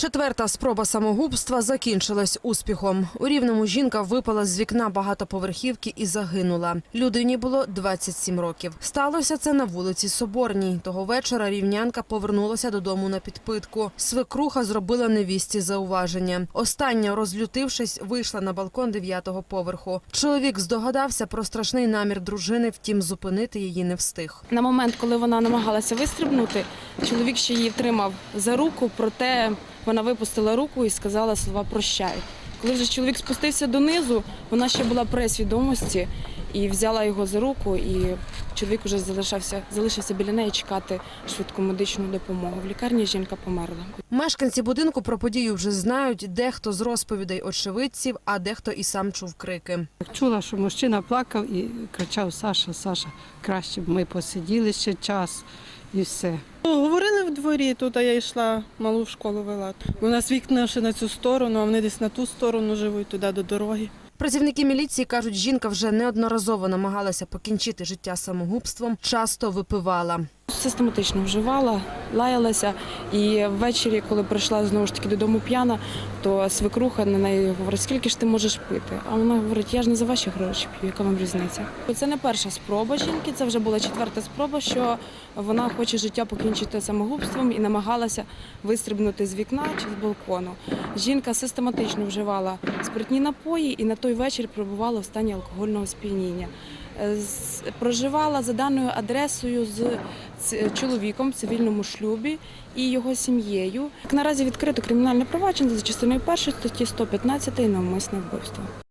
Четверта спроба самогубства закінчилась успіхом. У рівному жінка випала з вікна багатоповерхівки і загинула. Людині було 27 років. Сталося це на вулиці Соборній. Того вечора рівнянка повернулася додому на підпитку. Свекруха зробила невісті зауваження. Остання, розлютившись, вийшла на балкон дев'ятого поверху. Чоловік здогадався про страшний намір дружини, втім зупинити її не встиг. На момент, коли вона намагалася вистрибнути, чоловік ще її тримав за руку, проте вона випустила руку і сказала слова прощай. Коли вже чоловік спустився донизу, вона ще була при свідомості і взяла його за руку, і чоловік вже залишався, залишився біля неї чекати швидку медичну допомогу. В лікарні жінка померла. Мешканці будинку про подію вже знають, дехто з розповідей очевидців, а дехто і сам чув крики. Чула, що мужчина плакав і кричав Саша, Саша, краще б ми посиділи ще час і все. Ну, Говорили в дворі, тут а я йшла, малу в школу вела. У нас вікна ще на цю сторону, а вони десь на ту сторону живуть, туди до дороги. Працівники міліції кажуть, жінка вже неодноразово намагалася покінчити життя самогубством, часто випивала. Систематично вживала, лаялася. І ввечері, коли прийшла знову ж таки додому п'яна, то свекруха на неї говорить, скільки ж ти можеш пити? А вона говорить, я ж не за ваші гроші п'ю, яка вам різниця? Це не перша спроба жінки, це вже була четверта спроба, що вона хоче життя покінчити самогубством і намагалася вистрибнути з вікна чи з балкону. Жінка систематично вживала спиртні напої і на той вечір перебувала в стані алкогольного сп'яніння. Е, Проживала за даною адресою з чоловіком в цивільному шлюбі і його сім'єю. Наразі відкрито кримінальне провадження за частиною першої статті 115 навмисне вбивство.